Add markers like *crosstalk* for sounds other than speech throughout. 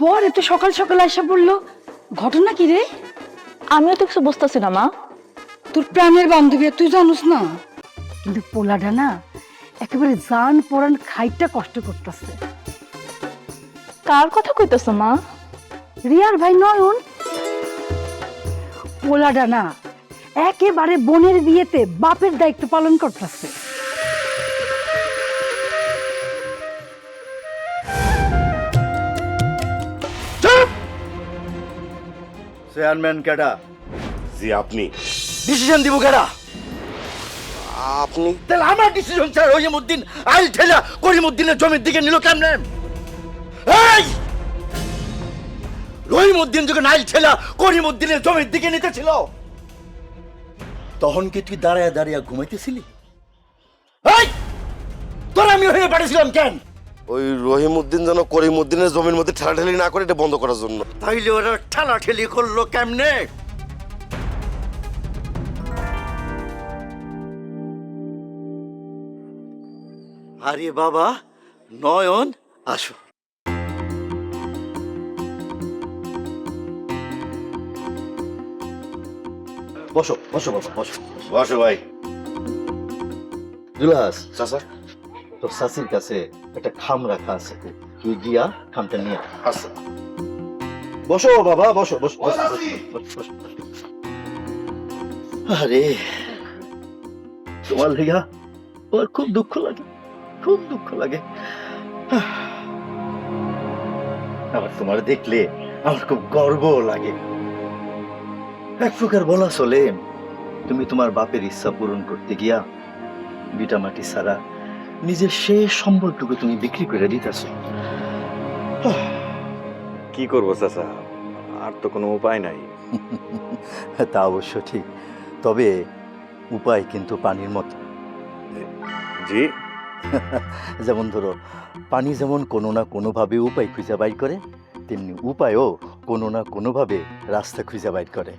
বর এত সকাল সকাল আসা পড়ল ঘটনা কি রে? আমিও তো কিছু বুঝতেছি না মা। তোর প্রাণের বান্ধবী তুই জানোস না? কিন্তু পোলাটা না একেবারে জান পরান খাইটা কষ্ট করতেছে। কার কথা কইতেছ মা? রিয়ার ভাই নয়ন। পোলাটা না একেবারে বোনের বিয়েতে বাপের দায়িত্ব পালন করতেছে। চেয়ারম্যান কেডা? জি আপনি। ডিসিশন দিব কেডা? আপনি? তাহলে আমার ডিসিশন স্যার রহিমউদ্দিন আইল ঠেলা করিমউদ্দিনের জমির দিকে নিল কেমনে? এই! রহিমউদ্দিন যখন আইল ঠেলা করিমউদ্দিনের জমির দিকে নিতেছিল তখন কি তুই দাঁড়ায় দাঁড়িয়ে ঘুমাইতেছিলি? এই! তোর আমি হয়ে পাঠিয়েছিলাম কেন? ওই রহিম উদ্দিন যেন করিম উদ্দিনের জমির মধ্যে ঠেলাঠেলি না করে এটা বন্ধ করার জন্য। তাইলে ওরা ঠেলা ঠেলি করল কেমনে? আরে বাবা নয়ন আসো। বসো বসো বসো বসো। বসো ভাই। দুলাস চাচা। তোর শাসির কাছে একটা খাম রাখা আছে তুই গিয়া খামটা নিয়ে আয়। আচ্ছা বসো বাবা, বসো বসো। আরে, তোমার লেগা ওর খুব দুঃখ লাগে, খুব দুঃখ লাগে আবার তোমার দেখলে আমার খুব গর্ব লাগে এক প্রকার বলা চলে, তুমি তোমার বাপের ইচ্ছা পূরণ করতে গিয়া বিটামাটি ছাড়া নিজের শেষ সম্বলটুকু তুমি বিক্রি করে দিতেছো। *sighs* কি করব চাচা? আর তো কোনো উপায় নাই। *laughs* তা অবশ্য ঠিক। তবে উপায় কিন্তু পানির মতো। জি? *laughs* যেমন ধরো পানি যেমন কোনো না কোনোভাবে উপায় খুঁজে বাইর করে তেমনি উপায়ও কোনো না কোনোভাবে রাস্তা খুঁজে বাইর করে।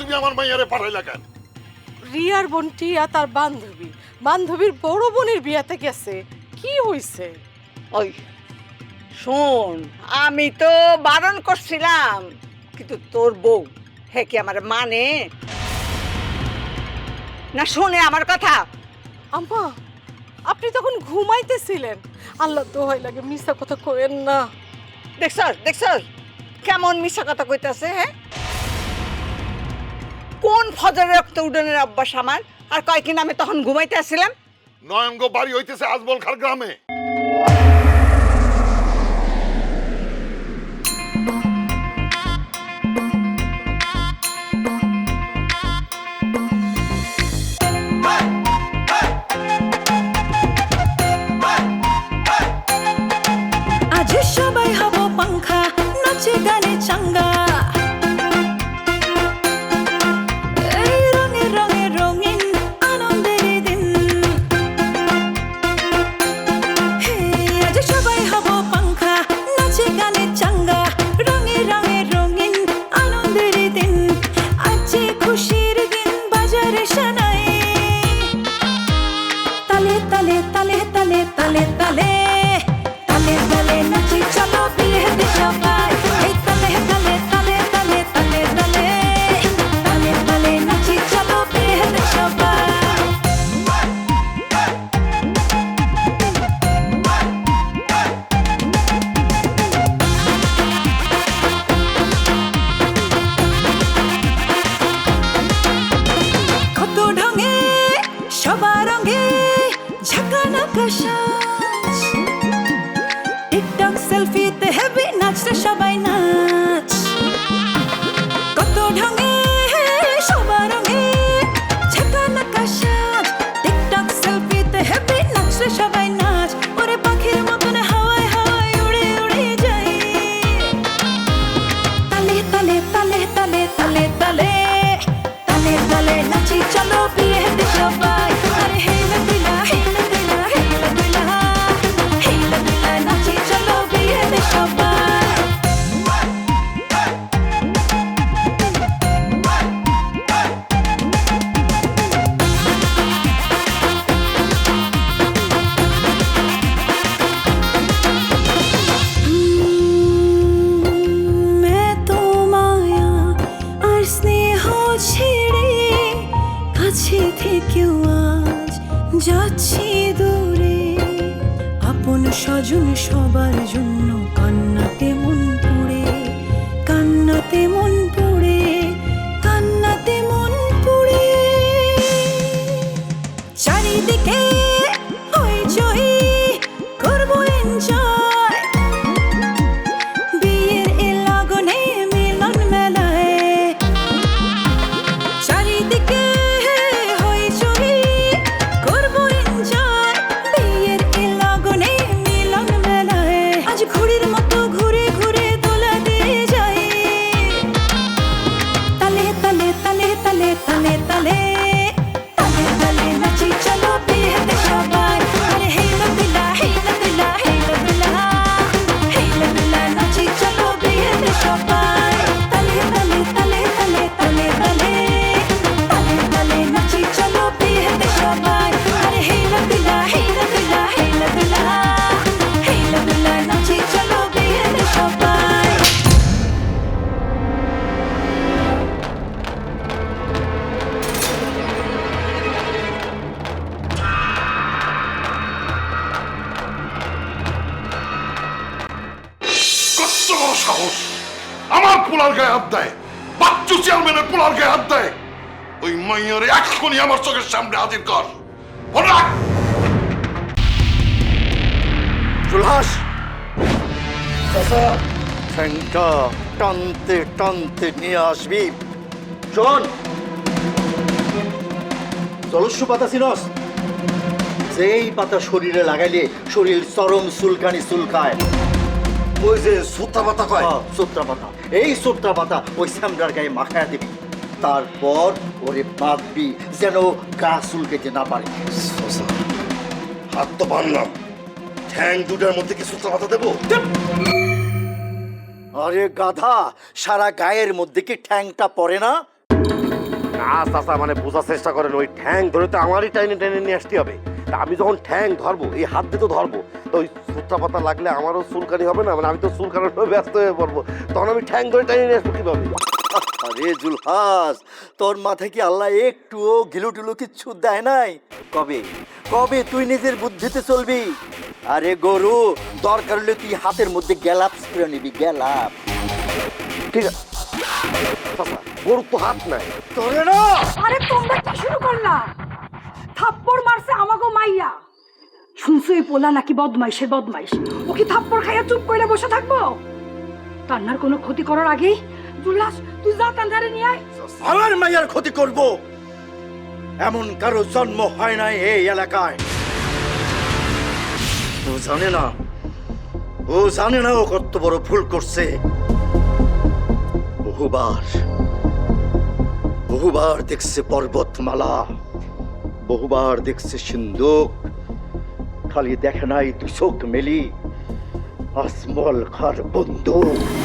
তুমি আমার মাইয়ারে পাঠাইলা কেন? রিয়ার বোন টিয়া তার বান্ধবী। বান্ধবীর বড় বোনের বিয়াতে গেছে। কি হইছে? ওই শোন আমি তো বারণ করছিলাম কিন্তু তোর বউ হে কি আমার মানে? না শোনে আমার কথা। আম্মা আপনি তখন ঘুমাইতেছিলেন। আল্লাহ দোহাই লাগে মিশা কথা কইেন না। দেখছস দেখছস কেমন মিশা কথা কইতাছে হ্যাঁ? কোন ফজরের রক্ত উডনের অভ্যাস আমার? আর কয়েকদিন আমি তখন ঘুমাইতে আসছিলাম? নয়ঙ্গ বাড়ি হইতেছে আজবল খার গ্রামে। প্রকাশ মন সাহস। আমার পোলার গায়ে হাত দেয়। বাচ্চু চেয়ারম্যানের পোলার গায়ে হাত দেয়। ওই মাইয়ারে এক্ষুনি আমার চোখের সামনে হাজির কর। চুলহাস ঠ্যাংটা টানতে টানতে নিয়ে আসবি। শোন। জলস্য পাতা সিনস যেই পাতা শরীরে লাগাইলে শরীর চরম চুলকানি চুলকায়। ওই যে সুতা পাতা কয়? সোত্রা পাতা। এই সোত্রা পাতা ওই স্যামটার গায়ে মাখায়া দিবি। তারপর ওরে বাঁধবি যেন গা চুলকেতে না পারে। হাত তো বানলাম ঠ্যাং দুটার মধ্যে কি সুতা পাতা দেবো? আরে গাধা সারা গায়ের মধ্যে কি ঠ্যাংটা পড়ে না? না চাচা মানে বোঝার চেষ্টা করেন ওই ঠ্যাং ধরে তো আমারই টাইনে টেনে নিয়ে আসতে হবে। তা আমি যখন ঠ্যাং ধরবো এই হাত দিয়ে তো ধরবো তো ওই সুতা পাতা লাগলে আমারও চুলকানি হবে না মানে আমি তো চুলকানোর ব্যস্ত হয়ে পড়ব। তখন আমি ঠ্যাং ধরে টাইনে নিয়ে আসব কীভাবে? আরে জুলহাস তোর মাথায় কি আল্লাহ একটুও গিলু টুলু কিচ্ছু দেয় নাই? কবে? কবে তুই নিজের বুদ্ধিতে চলবি? আরে গরু দরকার হলে তুই হাতের মধ্যে গ্যালাপস করে নিবি গ্যালাপ ঠিক আছে। গরুর তো হাত নাই। তোরে না আরে তোমরা কি শুরু করলা? থাপ্পড় আমাগো মাইয়া। শুনছো পোলা নাকি বদমাইশের বদমাইশ? ও কি থাপ্পড় খাইয়া চুপ কইরা বসে থাকব? কান্নার কোনো ক্ষতি করার আগেই জুল্লাস তুই যা তান্ধারে নিয়ে আয়। আমার মাইয়ার ক্ষতি করব। এমন কারও জন্ম হয় নাই এই এলাকায়। ও জানে না। ও জানে না ও কত বড় ভুল করছে। বহুবার বহুবার দেখছে পর্বতমালা। বহুবার দেখছে সিন্ধুক। খালি দেখে নাই দু মেলি। আসমল খার বন্দুক।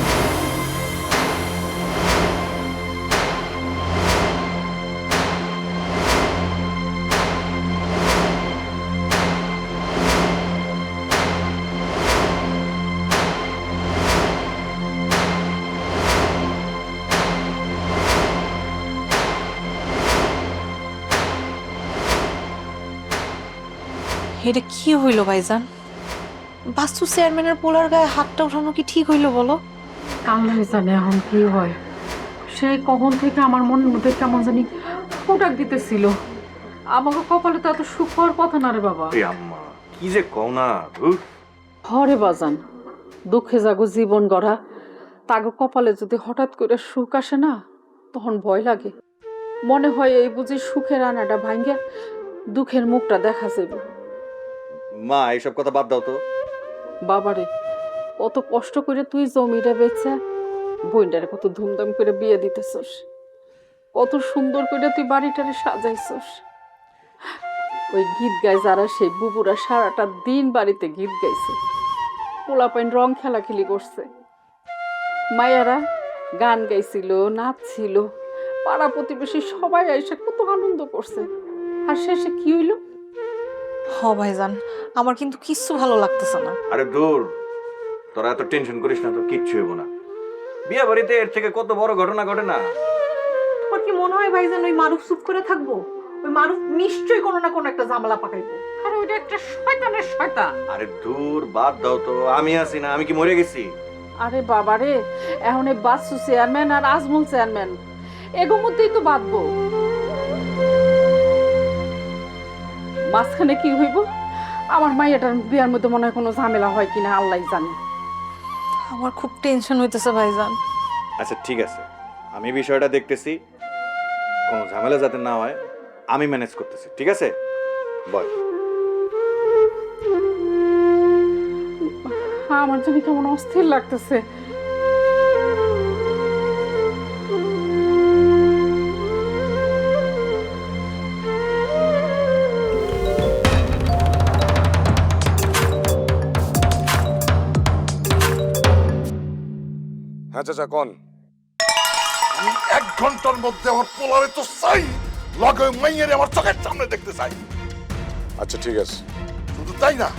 এটা কি হইল ভাইজান? বাস্তু চেয়ারম্যানের পোলার গায়ে হাতটা উঠানো কি ঠিক হইল বলো? আল্লাহ জানে এখন কি হয়? সেই কখন থেকে আমার মনের মধ্যে কেমন জানি ফোটাক দিতেছিল। আমাকে কপালে তো এত সুখ হওয়ার কথা না রে বাবা। আম্মা কি যে কও না হরে বাজান দুঃখে যাগো জীবন গড়া। তাগো কপালে যদি হঠাৎ করে সুখ আসে না তখন ভয় লাগে। মনে হয় এই বুঝি সুখের আনাটা ভাঙ্গে দুঃখের মুখটা দেখা যাবে মা এইসব কথা বাদ দাও তো। বাবারে, কত কষ্ট করে তুই জমিটা বেচে বইনটারে কত ধুমধাম করে বিয়ে দিতেছস। কত সুন্দর করে তুই বাড়িটারে সাজাইছস। ওই গীত গায় যারা সেই বুবুরা সারাটা দিন বাড়িতে গীত গাইছে। পোলা পোলাপাইন রং খেলাখেলি করছে। মায়েরা গান গাইছিল, নাচছিল। পাড়া প্রতিবেশী সবাই এসে কত আনন্দ করছে। আর শেষে কি হইল? হ ভাইজান আমার কিন্তু কিচ্ছু ভালো লাগতেছে না। আরে দূর তোরা এত টেনশন করিস না তো কিচ্ছু হইব না। বিয়ে বাড়িতে এর থেকে কত বড় ঘটনা ঘটে না? তোমার কি মনে হয় ভাইজান ওই মারুফ চুপ করে থাকব? ওই মারুফ নিশ্চয়ই কোনো না কোনো একটা ঝামেলা পাকাইবো। আর ওইটা একটা শয়তানের শয়তান। আরে দূর বাদ দাও তো আমি আছি না আমি কি মরে গেছি? আরে বাবারে এখন এই বাসু চেয়ারম্যান আর আজমল চেয়ারম্যান এগো মধ্যেই তো বাঁধবো। মাঝখানে কি হইব? আমার মাইয়াটার বিয়ার মধ্যে মনে হয় কোনো ঝামেলা হয় কিনা আল্লাহ জানে। আমার খুব টেনশন হইতেছে ভাইজান। আচ্ছা ঠিক আছে। আমি বিষয়টা দেখতেছি কোনো ঝামেলা যাতে না হয় আমি ম্যানেজ করতেছি ঠিক আছে? বয় আমার জানি কেমন অস্থির লাগতেছে। হ্যাঁ চাচা কন। আমি এক ঘণ্টার মধ্যে আমার পোলারে তো চাই। লগে মাইয়ারে আমার চোখের সামনে দেখতে চাই। আচ্ছা ঠিক আছে। শুধু তাই না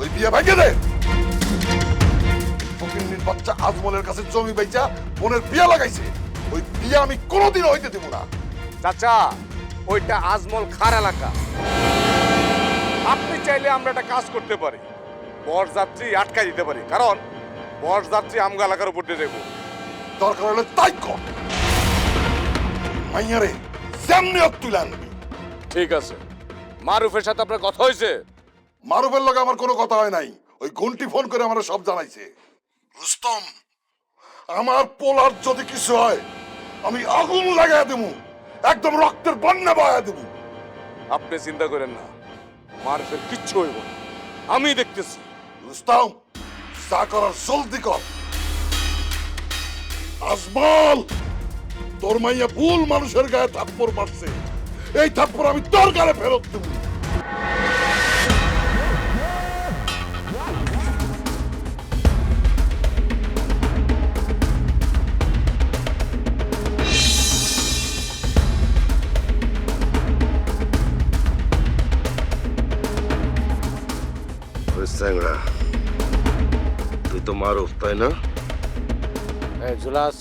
ওই বিয়ে ভাইকে দে। ফকিন্নির বাচ্চা আজমলের কাছে জমি বেচা বোনের বিয়ে লাগাইছে। ওই বিয়ে আমি কোনোদিন হইতে দেব না। চাচা ওইটা আজমল খার এলাকা। আপনি চাইলে আমরা একটা কাজ করতে পারি। বরযাত্রী আটকাই দিতে পারি। কারণ বরযাত্রী আমগা এলাকার উপর দিয়ে যাব দরকার হলে তাই কর। মাইয়ারে যেমনি তুলে আনবি। ঠিক আছে। মারুফের সাথে আপনার কথা হয়েছে? মারুফের লগে আমার কোনো কথা হয় নাই। ওই ঘন্টি ফোন করে আমার সব জানাইছে। রুস্তম আমার পোলার যদি কিছু হয় আমি আগুন লাগাই দেবো একদম রক্তের বন্যা বয়া দেবো আপনি চিন্তা করেন না। মারুফের কিচ্ছু হইব আমি দেখতেছি। রুস্তম যা করার জলদি কর। আজমল, তোর মাইয়া ভুল মানুষের গায়ে থাপ্পড় মারছে। এই থাপ্পড় আমি তোর গায়ে ফেরত দেবো। তুই তো মারুফ, তাই না? জুলাস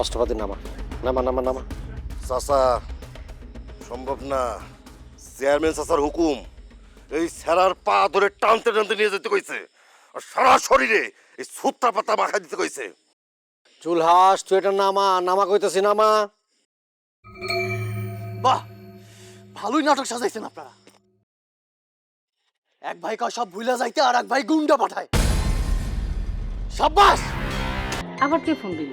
অষ্টপতি নামা। নামা নামা নামা। চাচা সম্ভব না। চেয়ারম্যান চাচার হুকুম এই স্যারার পা ধরে টানতে টানতে নিয়ে যেতে কইছে। আর সারা শরীরে এই সুত্তা পাতা মাখা দিতে কইছে। চুলহাস তুই এটা নামা নামা কইতেছি নামা। বাহ ভালোই নাটক সাজাইছেন আপনারা। এক ভাই কয় সব ভুলে যাইতে আর এক ভাই গুন্ডা পাঠায়। সাব্বাস! আবার কে ফোন দিল?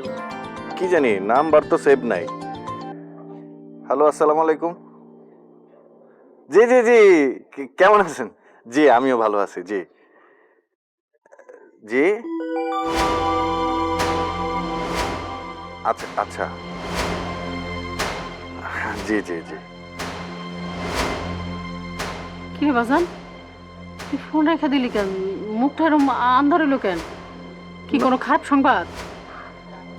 কি জানি নাম্বার তো সেভ নাই। হ্যালো আসসালামু আলাইকুম। জি জি জি কেমন আছেন? জি আমিও ভালো আছি জি। জি? আচ্ছা আচ্ছা। জি জি জি। কি রে বাজান? তুই ফোন রেখে দিলি কেন? মুখটা এরম আন্ধার হইল কেন? কি কোনো খারাপ সংবাদ?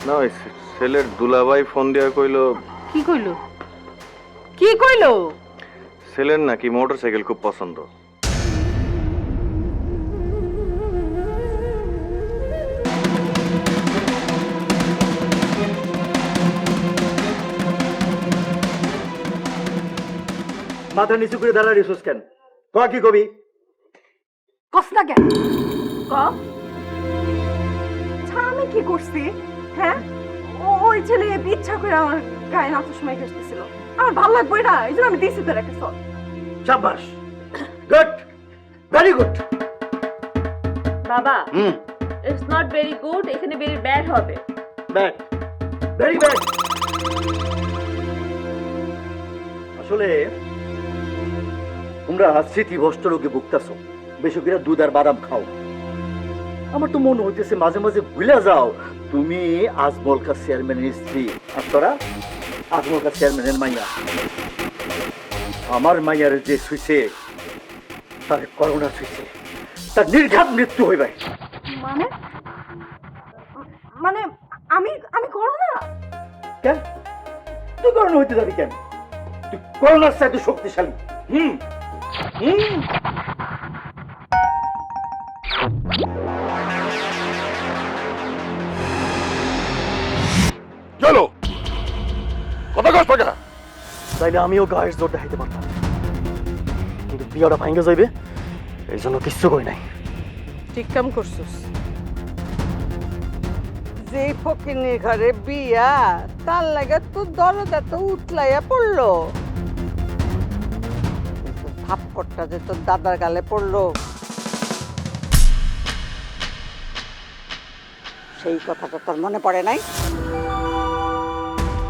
না ওই ছেলের দুলাভাই ফোন দিয়া কইলো। কি কইলো? কি কইলো? ছেলের নাকি মোটরসাইকেল খুব পছন্দ। মাথা নিচু করে দাঁড়ালি কেন? ক কি কবি? কস না কেন? ক? আমি কি করছি? হ্যাঁ? ওই ছেলে ইচ্ছা করে আমার গায়ে নাচার সময় ঘেসতেছিল আমার ভালো লাগবে এটা এই জন্য আমি দিছি তোর একটা সব সাব্বাস। গুড। Very good. বাবা হুম। ইটস নট ভেরি গুড এখানে ভেরি ব্যাড হবে। ব্যাড ভেরি ব্যাড আসলে তোমরা স্মৃতি ভষ্ট রোগে ভুগতেছো। বেশি দুধ আর বাদাম খাও। আমার তো মনে হইতেছে মাঝে মাঝে ভুলে যাও। তুমি আজমল কা চেয়ারম্যানের স্ত্রী। আর তোরা আজমল কা চেয়ারম্যানের মাইয়া। আমার মাইয়ার যে শুইছে তার করোনা শুইছে তার নির্ঘাত মৃত্যু হইবে। মানে? মানে আমি আমি করো না কেন? তুই করোনা হইতে যাবি কেন? তুই করোনার চাইতে শক্তিশালী। হুম। হুম। তাইলে আমিও গায়ের জোর দেখাইতে পারতাম। কিন্তু বিয়াটা ভাঙ্গে যাইবে এই জন্য কিচ্ছু কই নাই। ঠিক কাম করছিস। যে ফকিনের ঘরে বিয়া তার লাগে তো দরজা তো উতলাইয়া পড়ল। থাপ্পড়টা যে তোর দাদার গালে পড়ল। সেই কথাটা তোর মনে পড়ে নাই?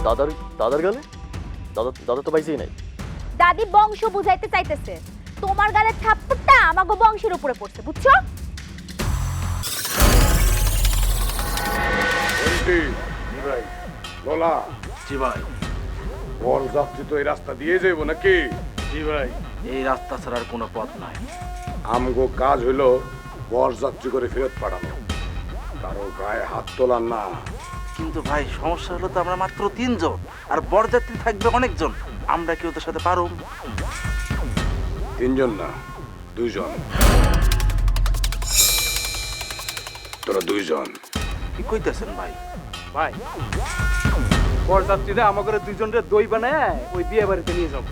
দাদার দাদার গেলে? দাদা দাদা তো পাইছেই নাই। দাদি বংশ বুঝাইতে চাইতেছে। তোমার গালে থাপ্পড়টা আমাগো বংশের উপরে পড়ছে বুঝছ? লোলা। জি ভাই। যাত্রী তো এই রাস্তা দিয়ে যাইব নাকি? জি ভাই এই রাস্তা ছাড়ার কোনো পথ নাই। আমগো কাজ হইল বর যাত্রী করে ফেরত পাঠানো। কারও গায়ে হাত তোলার না। কিন্তু ভাই সমস্যা হলো তো আমরা মাত্র তিনজন আর বরযাত্রী থাকবে অনেকজন। আমরা কি ওদের সাথে পারুম তিনজন না দুইজন। তোরা দুইজন। কি কইতেছেন ভাই? ভাই বরযাত্রীরা আমাদের দুইজনের দই বানায় ওই বিয়ে বাড়িতে নিয়ে যাব।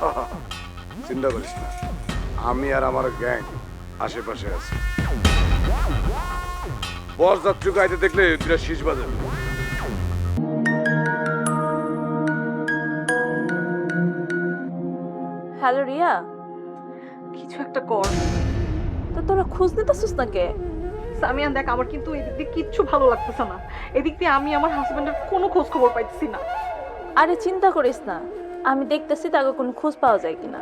*laughs* চিন্তা করিস না আমি আর আমার গ্যাং আশেপাশে আছি। বস যাত্রী গাইতে দেখলে দুটা শীষ বাজাবে। হ্যালো রিয়া। কিছু একটা কর। তো তোরা খোঁজ নিতেছিস না কে সামিয়ান দেখ আমার কিন্তু এদিক দিয়ে কিচ্ছু ভালো লাগতেছে না। এদিক দিয়ে আমি আমার হাজবেন্ডের কোনো খোঁজ খবর পাইতেছি না। আরে চিন্তা করিস না। আমি দেখতেছি তাকে কোনো খোঁজ পাওয়া যায় কিনা।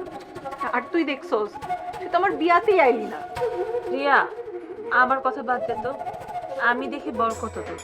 আর তুই দেখছস তুই তো আমার বিয়াতেই আইলি না। রিয়া আমার কথা বাদ দে তো। আমি দেখি বর কত দূর